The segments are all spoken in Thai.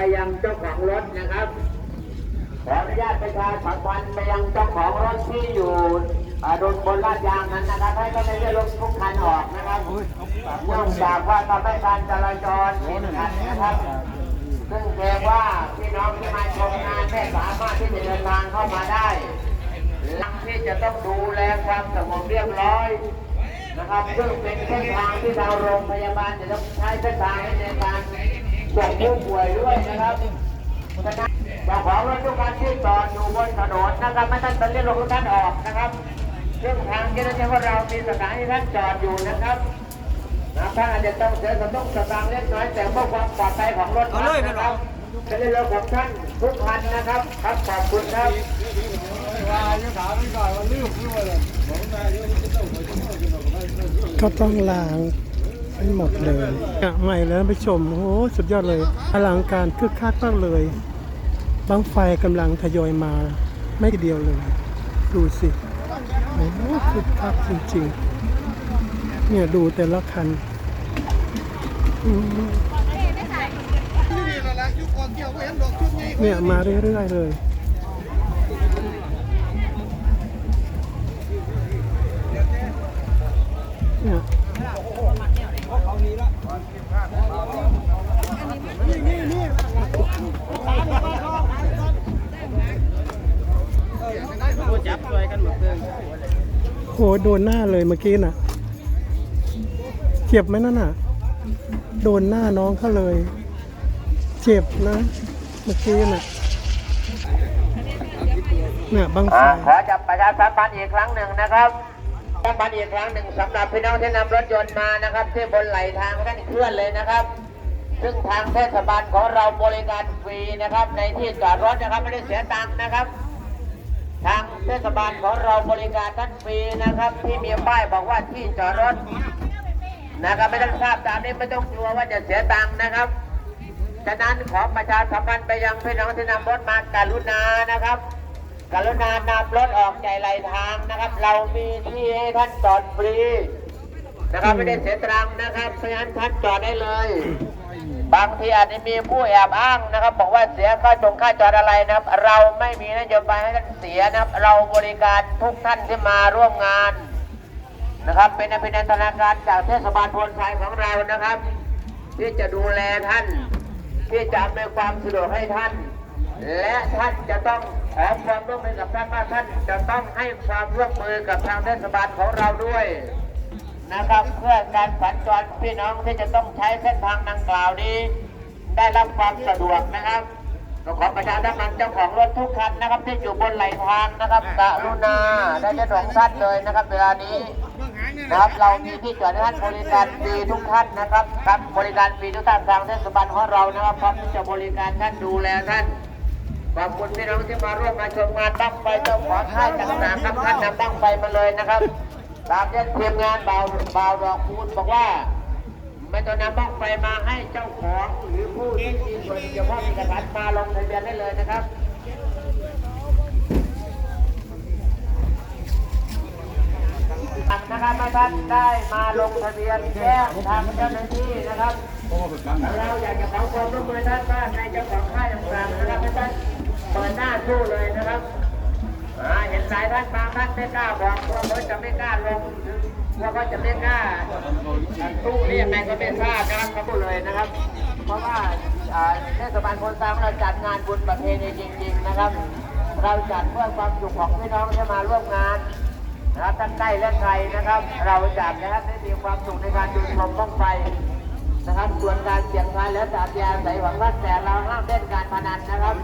ไปยังเจ้าของรถนะครับ ขออนุญาตประชาสัมพันธ์ไปยังเจ้าของรถที่อยู่อ่าบนบนลาดยางนั้นนะครับ ให้ก็ไม่ได้รถทุกคันออกนะครับเนื่องจากว่าทำให้การจราจรติดขัดนะครับ ซึ่งเกรงว่าพี่น้องที่มาชมงานไม่สามารถที่จะเดินทางเข้ามาได้หลังที่จะต้องดูแลความสงบเรียบร้อยนะครับซึ่งเป็นเส้นทางที่ทางโรงพยาบาลจะต้องใช้เส้นทางในการ ส่งผู้ป่วยด้วยนะครับฉะนั้นเจ้าของรถทุกคันที่จอดอยู่บนถนนนะครับไม่ต้องเป็นเรื่องรถทุกท่านออกนะครับซึ่งทางเจ้าหน้าที่ของเรามีสถานที่ท่านจอดอยู่นะครับนะท่านอาจจะต้องเสียสตุ้งสตางค์เล็กน้อยแต่เพื่อความปลอดภัยของรถท่านนะครับเป็นเรื่องของท่านทุกคันนะครับครับขอบคุณครับก็ต้องล้าง ให้หมดเลยใหม่แล้วไปชม โอ้โห สุดยอดเลย อลังการคึกคักมากเลยบังไฟกำลังทยอยมาไม่เดียวเลย ดูสิ โอ้โหคึกคักจริงๆ เนี่ยดูแต่ละคันเนี่ยมาเรื่อยๆเลยเนี่ย โหโดนหน้าเลยเมื่อกี้น่ะเจ็บไหมนั่นน่ะ โดนหน้าน้องเขาเลย เจ็บนะ เมื่อกี้น่ะเนี่ยบางไฟอ่าขอจับประชาสัมพันธ์อีกครั้งหนึ่งนะครับ สัมพันอีกครั้งหนึ่งสำหรับพี่น้องที่นำรถยนต์มานะครับ ที่บนไหลทางท่านเคลื่อนเลยนะครับ ซึ่งทางเทศบาลของเราบริการฟรีนะครับ ในที่จอดรถนะครับไม่ได้เสียตังค์นะครับ ทางเทศบาลของเราบริการท่านฟรีนะครับ ที่มีป้ายบอกว่าที่จอดรถนะครับไม่ต้องทราบตามนี้ไม่ต้องกลัวว่าจะเสียตังค์นะครับฉะนั้นขอประชาสัมพันธ์ไปยังพี่น้องที่นำรถมาการุณานะครับ กรุณานำรถออกใจไหลทางนะครับ เรามีที่ให้ท่านจอดฟรีนะครับไม่ได้เสียตังนะครับเพราะฉะนั้นท่านจอดได้เลย บางทีอาจจะมีผู้แอบอ้างนะครับ บอกว่าเสียค่าจงค่าจอดอะไรนะครับ เราไม่มีนโยบายให้ท่านเสียนะครับ เราบริการทุกท่านที่มาร่วมงานนะครับ เป็นอภินันทนาการจากเทศบาลพลชัยของเรานะครับ ที่จะดูแลท่าน ที่จะอำนวยความสะดวกให้ท่าน และท่านจะต้องขอความร่วมมือกับท่านว่าท่านจะต้องให้ความร่วมมือกับทางเทศบาลของเราด้วยนะครับเพื่อการสัญจรพี่น้องที่จะต้องใช้เส้นทางดังกล่าวนี้ ได้รับความสะดวกนะครับก็ขอประชาสัมพันธ์เจ้าของรถทุกคันนะครับ ที่อยู่บนไหลทางนะครับกรุณาได้จะสองท่านเลยนะครับ เวลานี้นะครับเรามีที่จอดให้ท่านบริการฟรีทุกท่านนะครับครับบริการฟรีทุกท่านทางเทศบาลของเรานะครับพร้อมที่จะบริการท่านดูแลท่าน ขอบคุณพี่น้องที่มาร่วมมาชมงานตั้งไฟเจ้าของค่ายต่างๆครับท่านนำตั้งไฟมาเลยนะครับ ตามที่ทีมงานเบาเบาดอกคูณบอกว่า ไม่ต้องนำบ้างไฟมาให้เจ้าของหรือผู้ที่มีส่วนเกี่ยวข้องมีกระดมาลงทะเบียนได้เลยนะครับนะครับให้ท่านได้มาลงทะเบียนแจ้งทางเจ้าหน้าที่นะครับ เราอยากจะขอความร่วมมือท่านว่าในเจ้าของค่ายต่างๆนะครับให้ท่าน เปิดหน้าสู้เลยนะครับอ่าเห็นหลายท่านบางท่านไม่กล้าบอกว่าเขาจะไม่กล้าลงว่าเขาจะไม่กล้าตู้นี่ยังไงก็ไม่ทราบนะครับเขาพูดเลยนะครับ เพราะว่าเทศบาลคนตางเราจัดงานบุญประเพณีจริง ๆนะครับ เราจัดเพื่อความสุขของพี่น้องที่มาร่วมงานนะครับท่านใกล้และไกลนะครับ เราจัดนะครับให้มีความสุขในการดูชมบ้องไฟนะครับส่วนการเสี่ยงทายและจัดยาใส่หวังว่าแต่เราห้ามเล่นการพนันนะครับ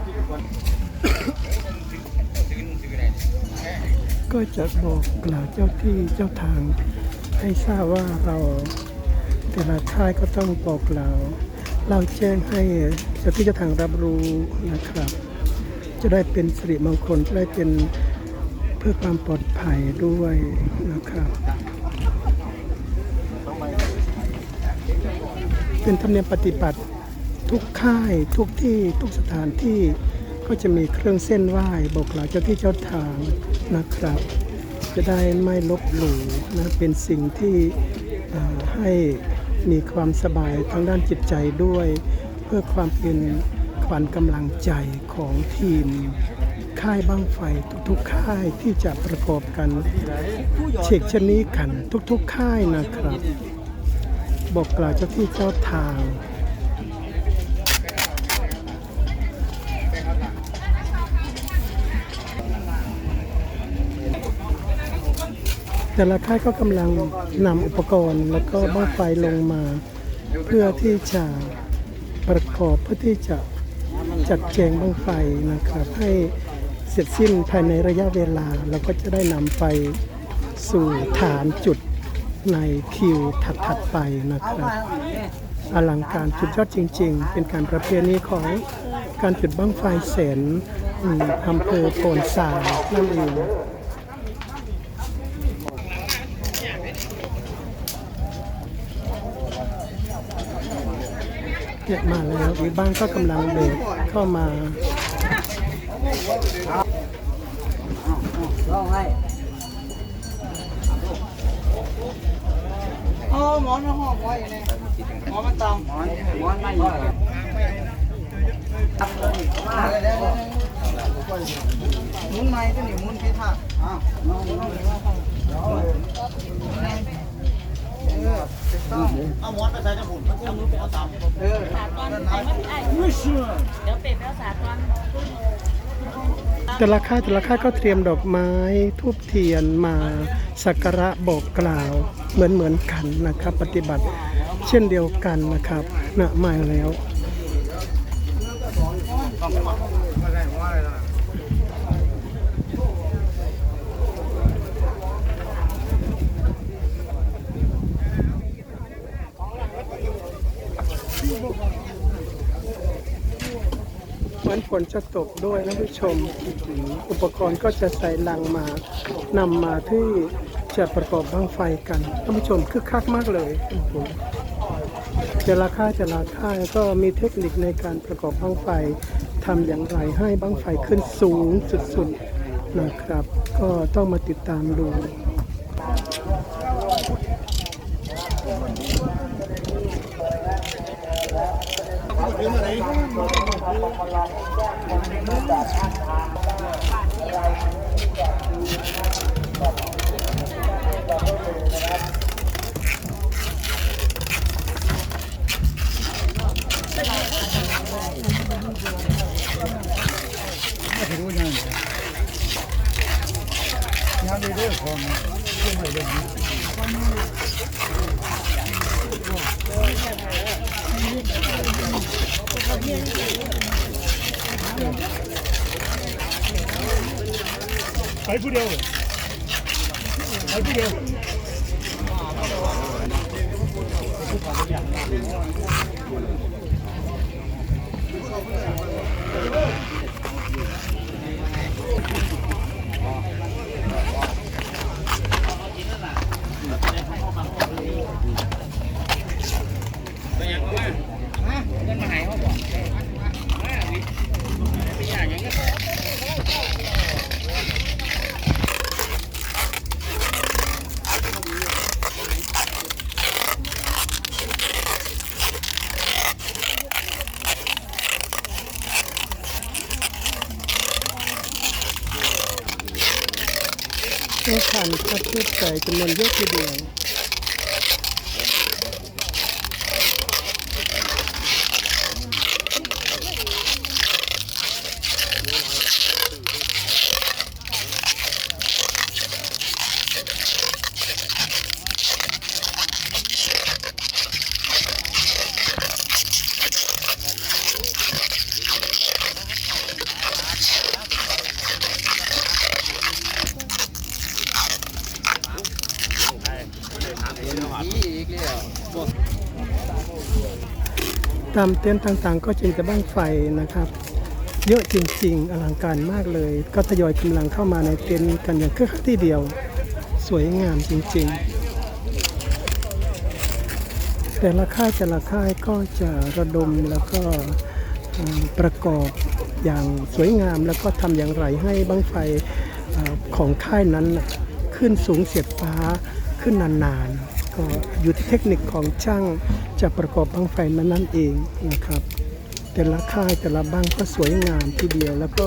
ก็จะบอกกล่าวเจ้าที่เจ้าทาง ให้ทราบว่าเราแต่ละค่ายก็ต้องบอกกล่าวเราแจ้งให้เจ้าที่เจ้าทางรับรู้นะครับ จะได้เป็นสิริมงคลจะได้เป็นเพื่อความปลอดภัยด้วยนะครับ เป็นธรรมเนียมปฏิบัติทุกค่ายทุกที่ทุกสถานที่ ก็จะมีเครื่องเส้นไหว้บอกกล่าวเจ้าที่เจ้าทางนะครับ จะได้ไม่ลบหลู่นะเป็นสิ่งที่ให้มีความสบายทางด้านจิตใจด้วย เพื่อความเป็นขวัญกำลังใจของทีมค่ายบ้างไฟทุกๆค่ายที่จะประกอบกันเชกชนนี้กันทุกๆค่ายนะครับ บอกกล่าวเจ้าที่เจ้าทาง แต่ละค่ายก็กำลังนำอุปกรณ์แล้วก็บ้างไฟลงมา เพื่อที่จะประกอบเพื่อที่จะจัดแจงบ้างไฟนะครับ ให้เสร็จสิ้นภายในระยะเวลาแล้วก็จะได้นำไปสู่ฐานจุดในคิวถัดๆไปนะครับอลังการสุดยอดจริง ๆ เป็นการประเพณีของการจุดบ้างไฟแสนอำเภอโพนสานั่นเอง เนี่ยมาแล้วอีบ้านก็กำลังเบรกเข้ามาร้องให้โอ้หมอนห้องไว้เนี่ยหมอนมันตองหมอนหมอนไม่อยู่ตับเลยมาเนี่ยมุนไม้ตัวนี้หมุนพิธาอ้าวน้องน้องเออ เอาหมอนไปใส่กระปุกมันจะมือไปเอาตามเออตอนไหนมันไอ้ไม่เชื่อเดี๋ยวเป็ดแล้วสาตอนแต่ละค่ายแต่ละค่ายก็เตรียมดอกไม้ทูบเทียนมาสักการะบอกกล่าวเหมือนเหมือนกันนะครับ ปฏิบัติเช่นเดียวกันนะครับนะมาแล้ว เหมือนฝนจะตกด้วยนะผู้ชม อุปกรณ์ก็จะใส่ลังมานำมาที่จะประกอบบ้างไฟกันท่านผู้ชมคึกคักมากเลยโอ้โหแต่ละค่ายแต่ละค่ายก็มีเทคนิคในการประกอบบ้างไฟทำอย่างไรให้บ้างไฟขึ้นสูงสุดๆนะครับ ก็ต้องมาติดตามดู ยังดีด้วยของไปผู้ดี ยวไปผู้เดียวแม่ขันพัดพืชใส่จำนวนเยอะทีเดียว ตามเต็นท์ต่างๆ ก็จริงแต่บ้างไฟนะครับ เยอะจริงๆ อลังการมากเลย ก็ทยอยกำลังเข้ามาในเต็นท์กันอย่างคึกคักที่เดียว สวยงามจริงๆ แต่ละค่ายแต่ละค่ายก็จะระดมแล้วก็ประกอบอย่างสวยงามแล้วก็ทำอย่างไรให้บ้างไฟของค่ายนั้นขึ้นสูงเสียดฟ้าขึ้นนานๆ ก็อยู่ที่เทคนิคของช่างจะประกอบบ้างไฟนั้นนั่นเองนะครับ แต่ละค่ายแต่ละบ้างก็สวยงามทีเดียว แล้วก็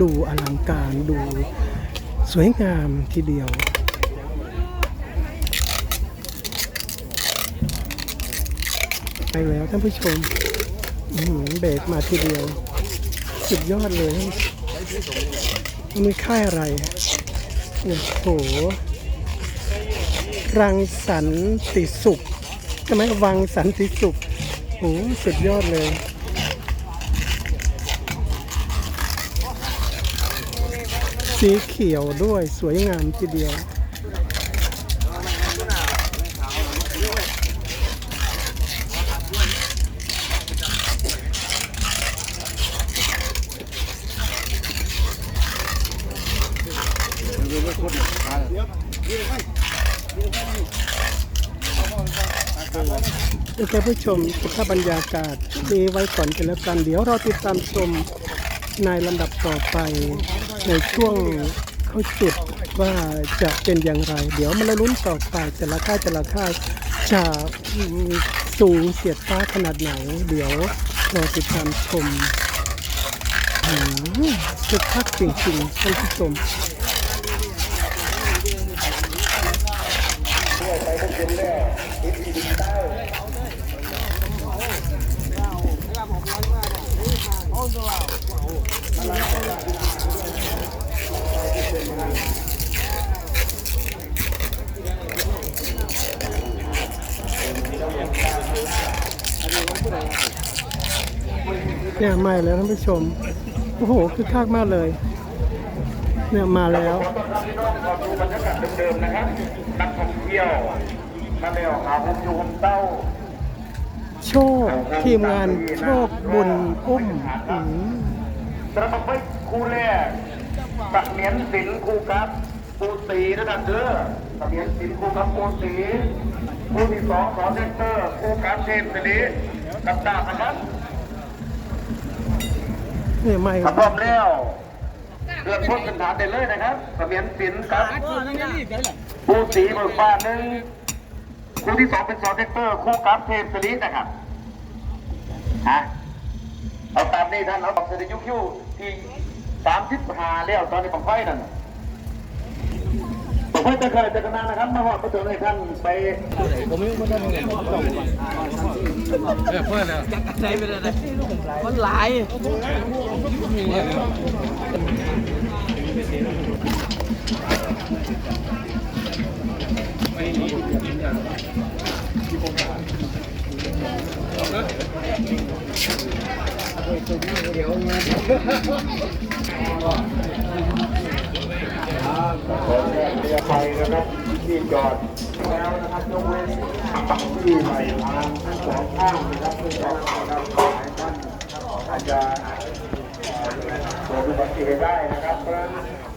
ดูอลังการดูสวยงามทีเดียวไปแล้วท่านผู้ชมอื้อหือเบรกมาทีเดียว สุดยอดเลยมีค่ายอะไร โอ้โห รังสันติสุขใช่ไหมวังสันติสุขโอ้โหสุดยอดเลยสีเขียวด้วยสวยงามทีเดียว โอเคผู้ชมสภาพบรรยากาศนี้ไว้ก่อนกันแล้วกัน เดี๋ยวเราติดตามชมในลำดับต่อไปในช่วงเขาจุดว่าจะเป็นอย่างไร เดี๋ยวมันลุ้นต่อไปแต่ละค่ายแต่ละค่ายจะสูงเสียดฟ้าขนาดไหน เดี๋ยวเราติดตามชมอืมสุดพักจริงๆท่านผู้ชม เนี่ยใหม่แล้วท่านผู้ชม โอ้โหคือคักมากเลย เนี่ยมาแล้วขอต้อนรับพี่น้องเข้าสู่บรรยากาศเดิมๆนะครับ นักท่องเที่ยวมาแล้วหาผมอยู่ผมเต้าโชคทีมงานโชคบุญอุ้มอืมสำหรับไปคู่แรกตะเมียนศิลป์คู่กับปูสีนะครับเด้อตะเมียนศิลป์คู่กับปูสีคู่ที่สองสอนเซนเตอร์คู่กับเทพสิริกับดาบนะครับ เนี่ยใหม่ถ้าพร้อมแล้วเริ่มพ้นสันฐานได้เลยนะครับตะเมียนศิลป์ครับปูสีเบิกฟ้าหนึ่งคู่ที่สองเป็นสอนเซนเตอร์คู่กับเทพสิรินะครับฮะเอาตามนี้ท่านเอาบักเสด็จยุคิวที่สามสิบหาแล้วตอนนี้บังไฟนั่นบั ไฟจะเคยจะกันนานนะครับมาหอดประตูให้ท่านไปผมันหลายขอแจ้งเรือ ไฟนะครับที่จอดแล้วนะครับยกเว้นที่ใหม่ทางทั้งสองข้างนะครับที่จอดนะครับขอให้ท่านอาจจะเกิดอุบัติเหตุได้นะครับเพราะ